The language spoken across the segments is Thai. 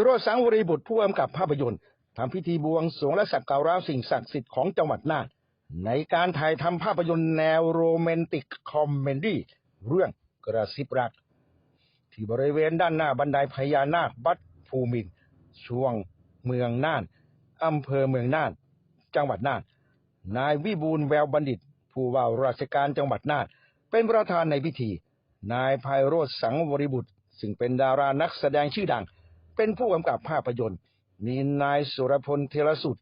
โรสังวรีบุตรผู้กำกับภาพยนตร์ทำพิธีบวงสรวงและสักการะสิ่งศักดิ์สิทธิ์ของจังหวัดน่านในการถ่ายทำภาพยนตร์แนวโรแมนติกคอมเมดี้เรื่องกระซิบรัก ที่บริเวณด้านหน้าบันไดพญานาควัดภูมิน ช่วงเมืองน่านอำเภอเมืองน่าน จังหวัดน่าน นายวิบูลแววบัณฑิต ผู้ว่าราชการจังหวัดน่าน เป็นประธานในพิธี นายไพโรธสังวริบุตร ซึ่งเป็นดารานักแสดงชื่อดัง เป็นผู้กำกับภาพยนตร์ มีนายสุรพลเทระสุด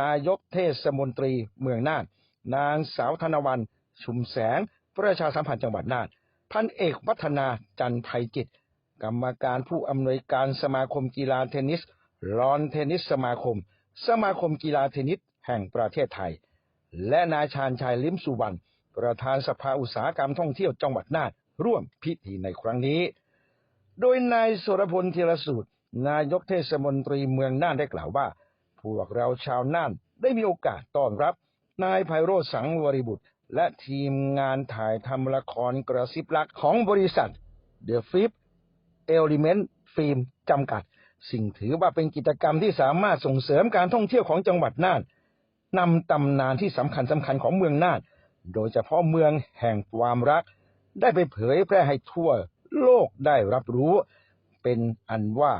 นายกเทศมนตรีเมืองน่าน นางสาวธนวัน ชุมแสง ประชาสัมพันธ์จังหวัดน่าน พันเอกวัฒนาจันทร์ไพจิต กรรมการผู้อำนวยการสมาคมกีฬาเทนนิสลอนเทนนิสสมาคม สมาคมกีฬาเทนนิสแห่งประเทศไทย และนายชาญชัยลิมสุวรรณประธานสภาอุตสาหกรรมท่องเที่ยวจังหวัดน่านร่วมพิธีในครั้งนี้ โดยนายสุรพลเทระสูตร นายกเทศมนตรีเมืองน่านได้กล่าวว่า พวกเราชาวน่านได้มีโอกาสต้อนรับ นายไพโรจน์สังวริบุตร และทีมงานถ่ายทำละครกระซิบรักของบริษัท The Fifth Element Film จำกัด สิ่งถือว่าเป็นกิจกรรมที่สามารถส่งเสริมการท่องเที่ยวของจังหวัดน่านนำตำนานที่สำคัญสำคัญของเมืองน่าน โดยเฉพาะเมืองแห่งความรัก ได้ไปเผยแพร่ให้ทั่วโลกได้รับรู้ เป็นอันว่า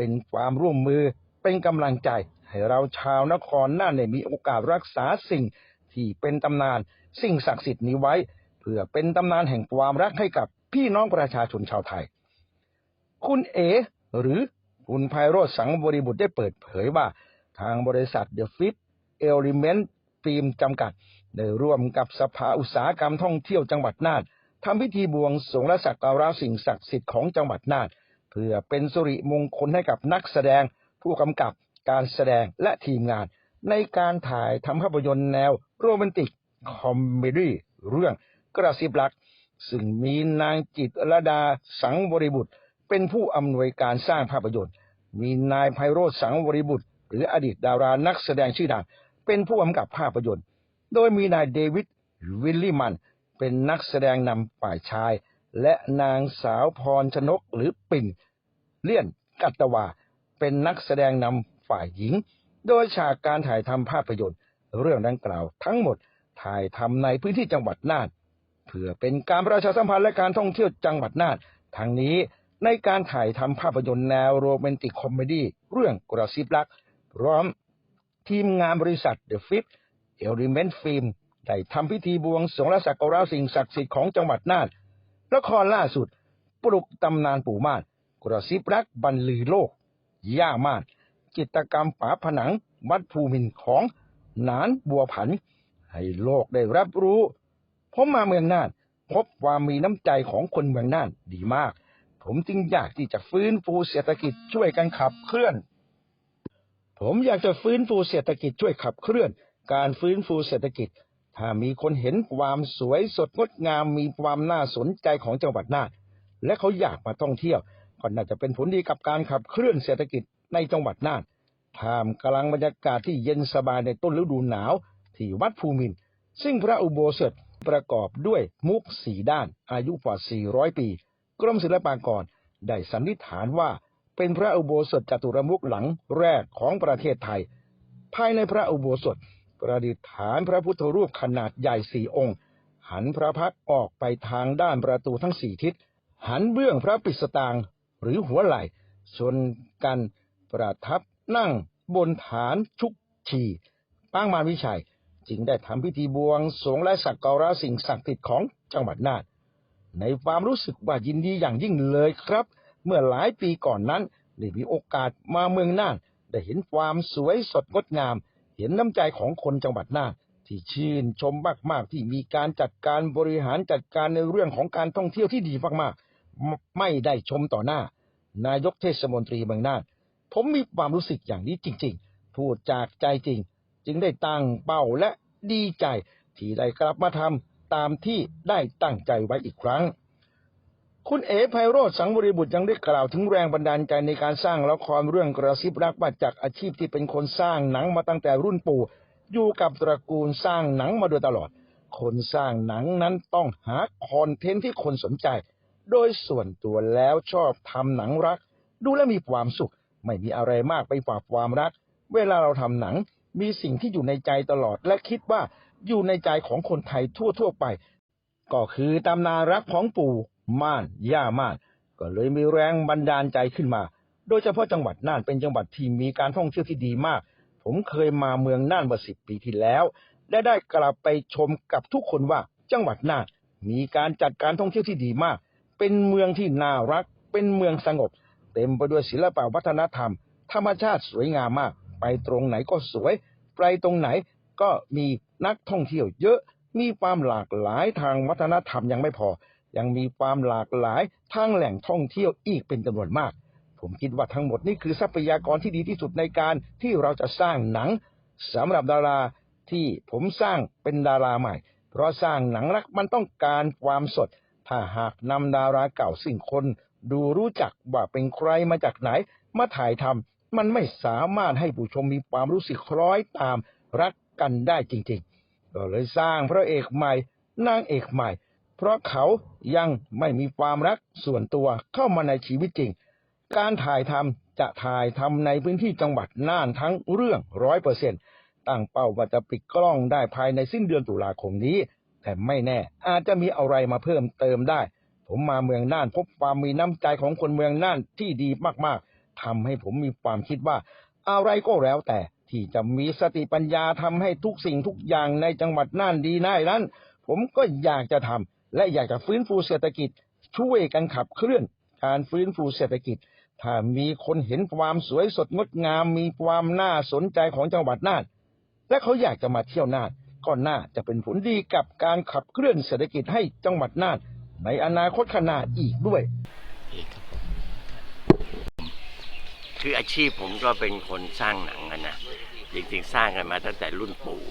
เป็นความร่วมมือเป็นกำลังใจ ให้เราชาวนครน่านมีโอกาสรักษาสิ่งที่เป็นตำนาน สิ่งศักดิ์สิทธิ์นี้ไว้ เพื่อเป็นตำนานแห่งความรักให้กับพี่น้องประชาชนชาวไทย คุณเอ หรือคุณไพโรจน์สังบริบุตรได้เปิดเผยว่า ทางบริษัท The Fifth Element Film จำกัดได้ร่วมกับสภาอุตสาหกรรมท่องเที่ยวจังหวัดน่านทำพิธีบวงสรวงและสักการะสิ่งศักดิ์สิทธิ์ของจังหวัดน่าน เพื่อเป็นสุริมงคลให้กับนักแสดงผู้กำกับการแสดงและทีมงาน ในการถ่ายทำภาพยนตร์แนวโรแมนติกคอมเมดี้เรื่องกระซิบรัก ซึ่งมีนางจิตรลดาสังบริบุตร เป็นผู้อำนวยการสร้างภาพยนตร์ มีนายไพโรธสังวริบุตร หรืออดีตดารานักแสดงชื่อดังเป็นผู้กำกับภาพยนตร์ โดยมีนายเดวิดวิลลี่มัน เป็นนักแสดงนำฝ่ายชาย และนางสาวพรชนกหรือปิ่น เลี่ยนกัตตวา เป็นนักแสดงนำฝ่ายหญิง โดยฉากการถ่ายทำภาพยนตร์ เรื่องดังกล่าวทั้งหมดถ่ายทำในพื้นที่จังหวัดน่านเพื่อเป็นการประชาสัมพันธ์และการท่องเที่ยวจังหวัดน่านทั้งนี้ในการถ่ายทำภาพยนตร์แนวโรแมนติกคอมเมดี้เรื่องกระซิบรักพร้อมทีมงานบริษัท The Fifth Element Film ได้ทำพิธีบวงสรวงและสักการะสิ่งศักดิ์สิทธิ์ของจังหวัดน่าน ละครล่าสุด ปลุกตำนานปู่ม่านกระซิบรักบรรลือโลก ย่าม่าน จิตกรรมฝาผนังวัดภูมินของหนานบัวผัน ให้โลกได้รับรู้ผมมาเมืองน่าน พบความมีน้ำใจของคนเมืองน่านดีมาก ผมจึงอยากที่จะฟื้นฟูเศรษฐกิจช่วยกันขับเคลื่อน ผมอยากจะฟื้นฟูเศรษฐกิจช่วยขับเคลื่อน การฟื้นฟูเศรษฐกิจ ถ้ามีคนเห็นความสวยสดงดงามมีความน่าสนใจของจังหวัดน่านและเขาอยากมาท่องเที่ยวก็น่าจะเป็นผลดีกับการขับเคลื่อนเศรษฐกิจในจังหวัดน่านท่ามกลางบรรยากาศที่เย็นสบายในต้นฤดูหนาวที่วัดภูมิน ซึ่งพระอุโบสถประกอบด้วยมุกสีด้าน อายุกว่า 400 ปี กรมศิลปากรได้สันนิษฐานว่าเป็นพระอุโบสถจตุรมุกหลังแรกของประเทศไทย ภายในพระอุโบสถ ประดิษฐานพระพุทธรูปขนาดใหญ่สี่องค์ หันพระพักออกไปทางด้านประตูทั้งสี่ทิศ หันเบื้องพระปิสตางหรือหัวไหล่ชนกันประทับนั่งบนฐานชุกชีปางมารวิชัย จึงได้ทำพิธีบวงสรวงและสักการะสิ่งศักดิ์สิทธิ์ของจังหวัดน่านในความรู้สึกว่ายินดีอย่างยิ่งเลยครับ เมื่อหลายปีก่อนนั้นได้มีโอกาสมาเมืองน่าน ได้เห็นความสวยสดงดงาม เห็นน้ำใจของคนจังหวัดน่านที่ชื่นชมมากๆ ที่มีการจัดการบริหารจัดการในเรื่องของการท่องเที่ยวที่ดีมากๆไม่ไม่ได้ชมต่อหน้า นายกเทศมนตรีเมืองน่าน ผมมีความรู้สึกอย่างนี้จริง ๆ พูดจากใจจริง จึงได้ตั้งเป้าและดีใจที่ได้กลับมาทำตามที่ได้ตั้งใจไว้อีกครั้ง คุณเอ๋ไพโรธสังบริบุตรยังได้กล่าวถึงแรงบันดาลใจในการสร้างละครเรื่องกระซิบรักมาจากอาชีพที่เป็นคนสร้างหนังมาตั้งแต่รุ่นปู่ อยู่กับตระกูลสร้างหนังมาโดยตลอด คนสร้างหนังนั้นต้องหาคอนเทนต์ที่คนสนใจ โดยส่วนตัวแล้วชอบทำหนังรัก ดูแลมีความสุข ไม่มีอะไรมากไปฝากความรัก เวลาเราทำหนังมีสิ่งที่อยู่ในใจตลอดและคิดว่าอยู่ในใจของคนไทยทั่วๆไป ก็คือตำนานรักของปู่ ม่านย่าม่าน ก็เลยมีแรงบันดาลใจขึ้นมา โดยเฉพาะจังหวัดน่านเป็นจังหวัดที่มีการท่องเที่ยวที่ดีมาก ผมเคยมาเมืองน่านเมื่อสิบปีที่แล้ว และได้กลับไปชมกับทุกคนว่าจังหวัดน่านมีการจัดการท่องเที่ยวที่ดีมาก เป็นเมืองที่น่ารัก เป็นเมืองสงบ เต็มไปด้วยศิลปวัฒนธรรม ธรรมชาติสวยงามมาก ไปตรงไหนก็สวย ไปตรงไหนก็มีนักท่องเที่ยวเยอะ มีความหลากหลายทางวัฒนธรรมยังไม่พอ ยังมีความหลากหลายทางแหล่งท่องเที่ยวอีกเป็นจำนวนมาก ผมคิดว่าทั้งหมดนี่คือทรัพยากรที่ดีที่สุดในการที่เราจะสร้างหนังสำหรับดาราที่ผมสร้างเป็นดาราใหม่ เพราะสร้างหนังรักมันต้องการความสด ถ้าหากนำดาราเก่าสิ่งคนดูรู้จักว่าเป็นใครมาจากไหน มาถ่ายทำมันไม่สามารถให้ผู้ชมมีความรู้สึกคล้อยตามรักกันได้จริงๆ ก็เลยสร้างพระเอกใหม่นางเอกใหม่ เพราะเขายังไม่มีความรักส่วนตัวเข้ามาในชีวิตจริง การถ่ายทำจะถ่ายทำในพื้นที่จังหวัดน่านทั้งเรื่องร้อยเปอร์เซ็นตั้งเป้าว่าจะปิดกล้องได้ภายในสิ้นเดือนตุลาคมนี้ แต่ไม่แน่อาจจะมีอะไรมาเพิ่มเติมได้ ผมมาเมืองน่านพบความมีน้ำใจของคนเมืองน่านที่ดีมากๆทำให้ผมมีความคิดว่า อะไรก็แล้วแต่ที่จะมีสติปัญญาทำให้ทุกสิ่งทุกอย่างในจังหวัดน่านดีได้นั้น ผมก็อยากจะทำ และอยากจะฟื้นฟูเศรษฐกิจ ช่วยกันขับเคลื่อนการฟื้นฟูเศรษฐกิจ ถ้ามีคนเห็นความสวยสดงดงาม มีความน่าสนใจของจังหวัดน่าน และเขาอยากจะมาเที่ยวน่านก็น่าจะเป็นผลดีกับการขับเคลื่อนเศรษฐกิจให้จังหวัดน่าน ในอนาคตข้างหน้าอีกด้วยคืออาชีพผมก็เป็นคนสร้างหนังอะนะจริงๆ สร้างกันมาตั้งแต่รุ่นปู่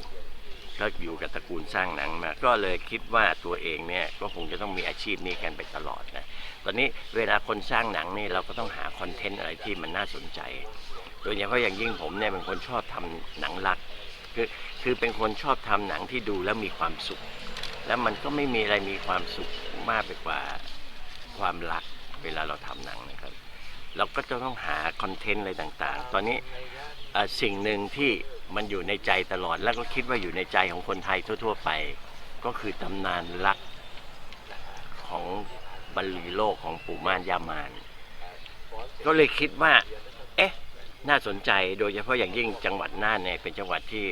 ก็อยู่กับตระกูลสร้างหนังมา ก็เลยคิดว่าตัวเองเนี่ยก็คงจะต้องมีอาชีพนี้กันไปตลอดนะ ตอนนี้เวลาคนสร้างหนังนี่เราก็ต้องหาคอนเทนต์อะไรที่มันน่าสนใจ โดยเฉพาะอย่างยิ่งผมเนี่ยเป็นคนชอบทำหนังรัก คือคือเป็นคนชอบทำหนังที่ดูแล้วมีความสุข แล้วมันก็ไม่มีอะไรมีความสุขมากไปกว่าความรักเวลาเราทำหนังนะครับ เราก็จะต้องหาคอนเทนต์อะไรต่างๆ ตอนนี้สิ่งหนึ่งที่ มันอยู่ในใจตลอดแล้วก็คิดว่าอยู่ในใจของคนไทยทั่ว ๆ ไป ก็คือตำนานรักของบรรลีโลกของปู่ม่านยามาน ก็เลยคิดว่า เอ๊ะ น่าสนใจโดยเฉพาะอย่างยิ่งจังหวัดน่านเนี่ยเป็นจังหวัดที่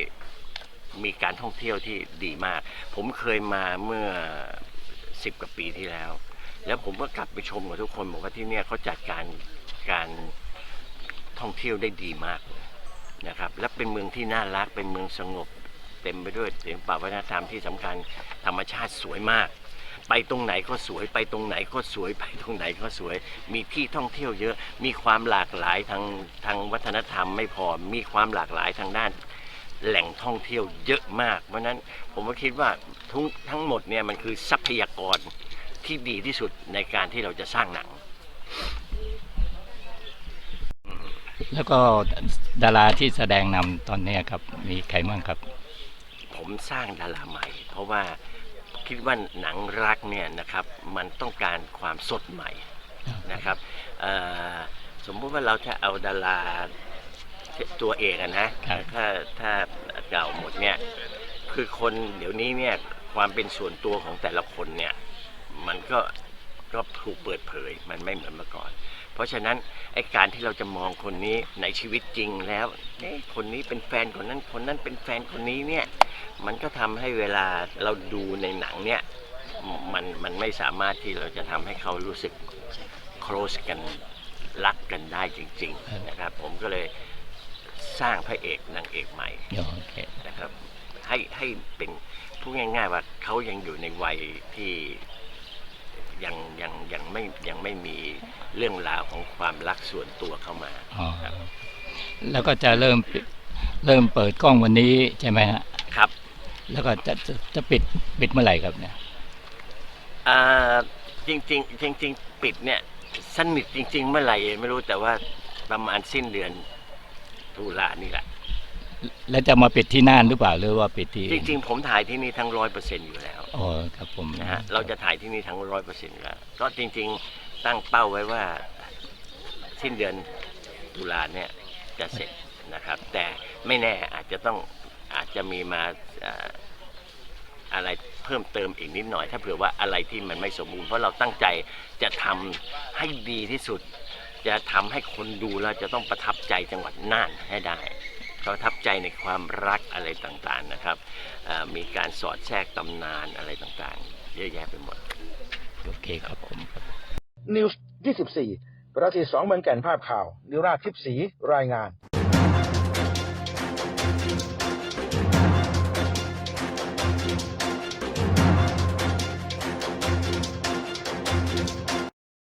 มีการท่องเที่ยวที่ดีมาก ผมเคยมาเมื่อสิบกว่าปีที่แล้ว แล้วผมก็กลับไปชมกับทุกคนบอกว่าที่เนี่ยเขาจัดการการท่องเที่ยวได้ดีมากเนะครับ และเป็นเมืองที่น่ารักเป็นเมืองสงบ เต็มไปด้วยศิลปวัฒนธรรมที่สำคัญธรรมชาติสวยมาก ไปตรงไหนก็สวยไปตรงไหนก็สวยไปตรงไหนก็สวย มีที่ท่องเที่ยวเยอะ มีความหลากหลายทางทางวัฒนธรรมไม่พอมีความหลากหลายทางด้านแหล่งท่องเที่ยวเยอะมาก เพราะฉะนั้นผมก็คิดว่าทั้งทั้งหมดเนี่ยมันคือทรัพยากรที่ดีที่สุดในการที่เราจะสร้างหนัง แล้วก็ดาราที่แสดงนำตอนเนี้ยครับ มีใครบ้างครับ ผมสร้างดาราใหม่ เพราะว่าคิดว่าหนังรักเนี่ยนะครับมันต้องการความสดใหม่นะครับเอ่อสมมุติว่าเราจะเอาดาราตัวเองอะนะครับ ถ้าถ้าเก่าหมดเนี่ยคือคนเดี๋ยวนี้เนี่ยความเป็นส่วนตัวของแต่ละคนเนี่ยมันก็ก็ถูกเปิดเผยมันไม่เหมือนเมื่อก่อน เพราะฉะนั้นไอ้การที่เราจะมองคนนี้ในชีวิตจริงแล้วเอ๊ะคนนี้เป็นแฟนคนนั้นคนนั้นเป็นแฟนคนนี้เนี่ยมันก็ทำให้เวลาเราดูในหนังเนี่ยมันมันไม่สามารถที่เราจะทำให้เขารู้สึก close กันรักกันได้จริง ๆ นะครับ ผมก็เลยสร้างพระเอกนางเอกใหม่ โอเค นะครับให้ให้เป็นพูดง่ายๆว่าเขายังอยู่ในวัยที่ ยังยังยังไม่ยังไม่มีเรื่องราวของความรักส่วนตัวเข้ามาอ๋อครับ แล้วก็จะเริ่มปิดเริ่มเปิดกล้องวันนี้ใช่ไหมฮะครับ แล้วก็จะจะจะปิดปิดเมื่อไหร่ครับเนี่ยอ่าจริงๆจริงๆปิดเนี่ยสนิทจริง ๆ เมื่อไหร่ไม่รู้แต่ว่าประมาณสิ้นเดือนตุลานี่แหละแล้วจะมาปิดที่น่านหรือเปล่าหรือว่าปิดที่จริง ๆ ผมถ่ายที่นี่ทั้งร้อยเปอร์เซ็นต์อยู่แล้ว อ๋อครับผมนะฮะเราจะถ่ายที่นี่ทั้งร้อยเปอร์เซ็นต์แล้วก็จริง ๆ ตั้งเป้าไว้ว่าสิ้นเดือนตุลาเนี่ยจะเสร็จนะครับ แต่ไม่แน่อาจจะต้องอาจจะมีมาอะไรเพิ่มเติมอีกนิดหน่อย ถ้าเผื่อว่าอะไรที่มันไม่สมบูรณ์เพราะเราตั้งใจจะทำให้ดีที่สุด จะทำให้คนดูแล้วจะต้องประทับใจจังหวัดน่านให้ได้ ประทับใจในความรักอะไรต่างๆนะครับ มีการสอดแทรกตำนานอะไรต่างๆ เยอะแยะไปหมด โอเคครับผมนิวส์24ประทีสองเมืองแก่นภาพข่าว นิราชทิพสีรายงาน